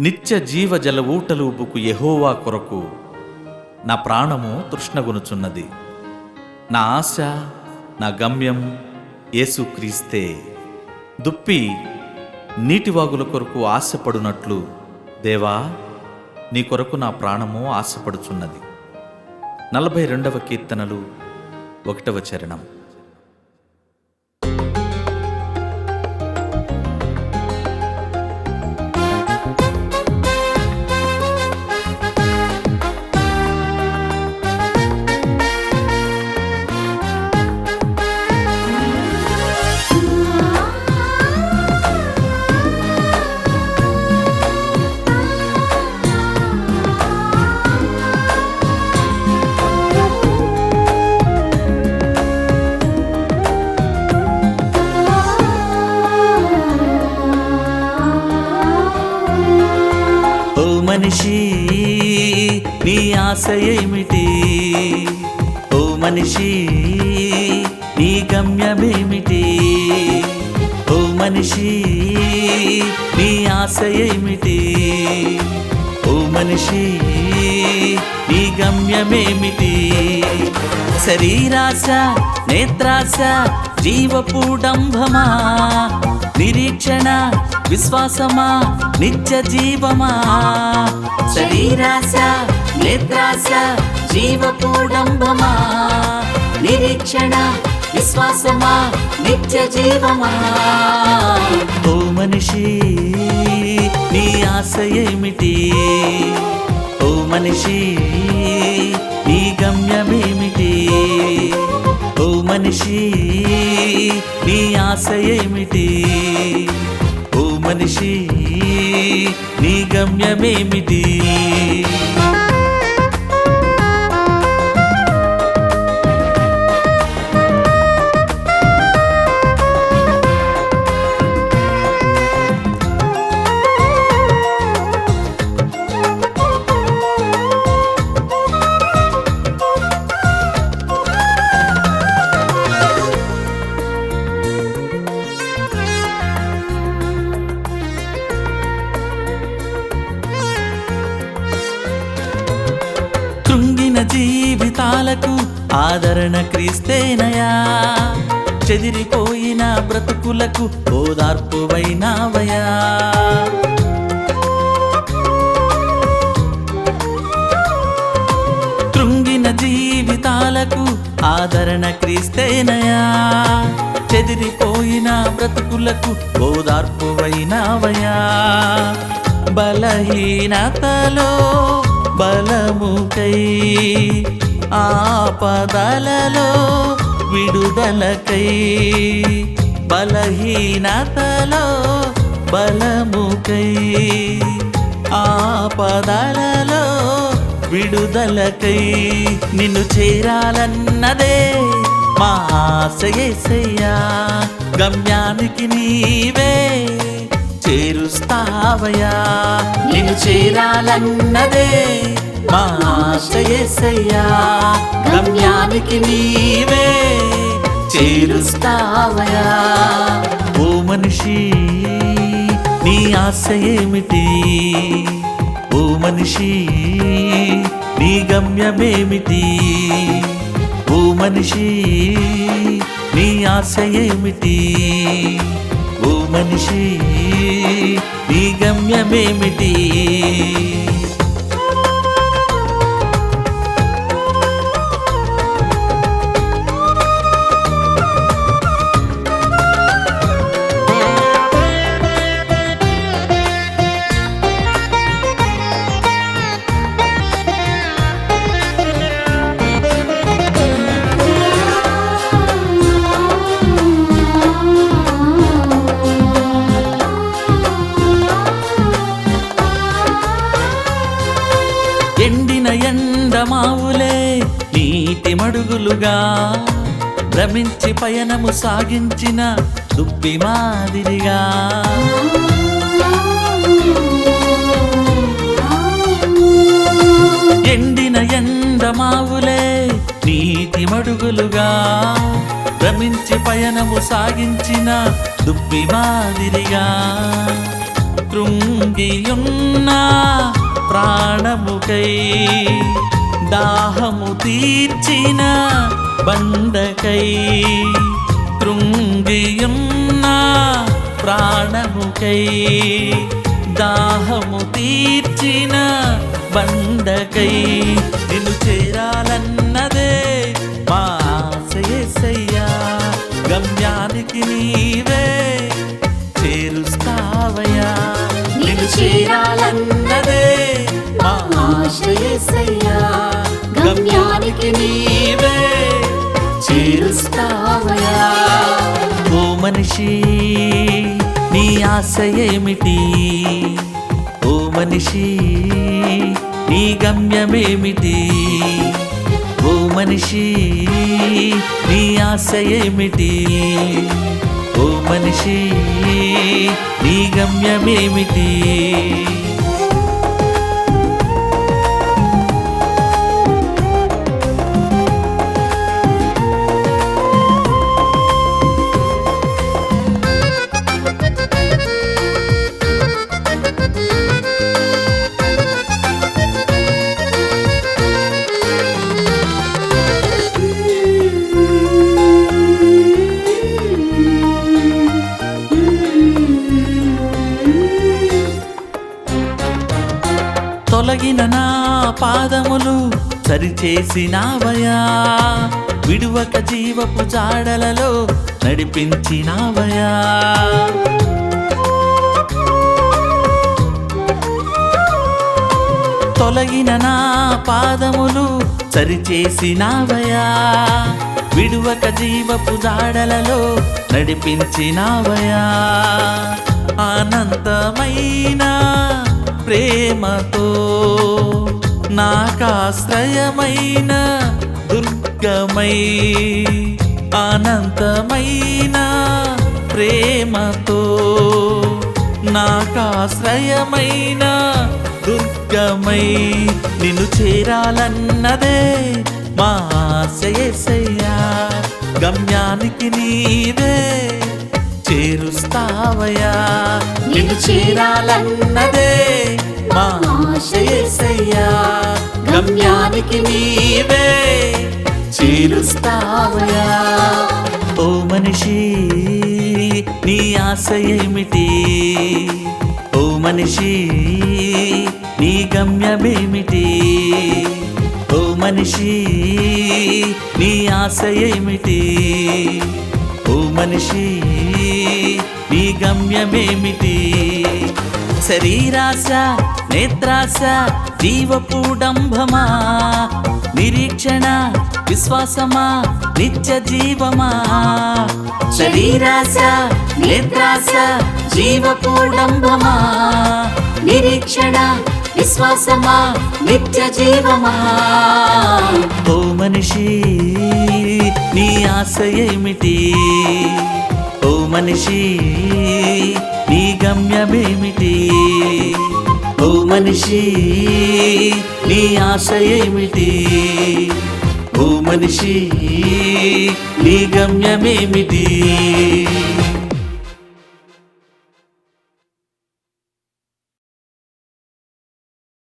నిత్య జీవ జలవూటలూపుకు ఊటలు కొరకు నా ప్రాణము తృష్ణగునుచున్నది. నా ఆశ నా గమ్యం యేసుక్రీస్తే దుప్పి నీటివాగుల కొరకు ఆశపడునట్లు దేవా నీ కొరకు నా ప్రాణము ఆశపడుచున్నది. నలభై రెండవ కీర్తనలు ఒకటవ చరణం. మనిషి నీ గమ్యమేమిటి? ఓ మనిషి నీ ఆశ ఏమిటి? ఓ మనిషి నీ గమ్యమేమిటి? శరీరాశ నేత్రాశ జీవపూడంభమా? నిరీక్షణ విశ్వాసమా? నిత్య జీవమా? శరీరాశ నేత్రాశ జీవపూడంభమా నిరీక్షణ విశ్వాసమా? నిత్య జీవమా? ఓ మనిషి నీ ఆశ ఏమిటి? ఓ మనిషి నీ గమ్యమేమిటి ఓ మనిషి నీ ఆశ ఏమిటి? ఓ మనిషి నీ గమ్యమేమిటి జీవితాలకు ఆదరణ క్రీస్తేనయా? చెదిరిపోయిన బ్రతుకులకు ఓదార్పువైనావయా? కృంగిన జీవితాలకు ఆదరణ క్రీస్తేనయా? చెదిరిపోయిన బ్రతుకులకు ఓదార్పువైనావయా? బలహీనతలో బలముకై ఆపదలలో విడుదలకై బలహీనతలో బలముకై ఆపదలలో విడుదలకై నిన్ను చేరాలన్నదే మా ఆశయేసయ్యా గమ్యానికి నీవే చేరుస్తావయా నిన్ను చేరాలన్నదే మా ఆశయేసయ్యా గమ్యానికి నీవే చేరుస్తావయా ఓ మనిషి నీ ఆశ ఏమిటి? ఓ మనిషి నీ గమ్యమేమిటి ఓ మనిషి నీ ఆశ ఏమిటి? ఓ మనిషి నీ గమ్యమేమిటి భ్రమించి పయనము సాగించిన దుప్పి మాదిరిగా. ఎండిన ఎండమావులే నీతి మడుగులుగా. భ్రమించి పయనము సాగించిన దుప్పి మాదిరిగా. కృంగియున్న ప్రాణముకై దాహము తీర్చిన బండకై కృంగియున్న ప్రాణముకై దాహము తీర్చిన బండకై నిన్ను చేరాలన్నదే మా ఆశయేసయ్యా. గమ్యానికి నీవే చేరుస్తావయ్యా. నిన్ను చేరాలన్నదే మా ఆశయేసయ్యా. గమ్యానికి నీవే చేరుస్తావయా ఓ మనిషి నీ ఆశ ఏమిటి? ఓ మనిషి నీ గమ్యమేమిటి? ఓ మనిషి నీ ఆశ ఏమిటి? ఓ మనిషి నీ గమ్యమేమిటి? తొలగిన నా పాదములు సరిచేసినావయా విడువక జీవపు జాడలలో నడిపించినావయా తొలగిన నా పాదములు సరిచేసినావయా విడువక జీవపు జాడలలో నడిపించినావయా ఆనందమైన ప్రేమతో నాకాశ్రయమైన దుర్గమై అనంతమైన ప్రేమతో నాకాశ్రయమైన దుర్గమై నిన్ను చేరాలన్నదే మా ఆశయేసయ్యా గమ్యానికి నీవే చేరుస్తావయ్యా నిన్ను చేరాలన్నదే మా ఆశయేసయ్యా గమ్యానికి నీవే చేరుస్తావయ్యా. ఓ మనిషి నీ ఆశ ఏమిటి? ఓ మనిషి నీ గమ్యమేమిటి? ఓ మనిషి నీ ఆశ ఏమిటి? ఓ మనిషి నీ గమ్యమేమిటి శరీరాశ నేత్రాశ జీవపూడంభమా? నిరీక్షణ విశ్వాసమా? నిత్య జీవమా శరీరాశ నేత్రాశ జీవపూడంభమా? నిరీక్షణ విశ్వాసమా? నిత్య జీవమా ఓ మనిషి నీ ఆశ ఏమిటి? మనిషి నీ గమ్యమేమిటి? ఓ మనిషి నీ ఆశ ఏమిటి? ఓ మనిషి నీ గమ్యమేమిటి?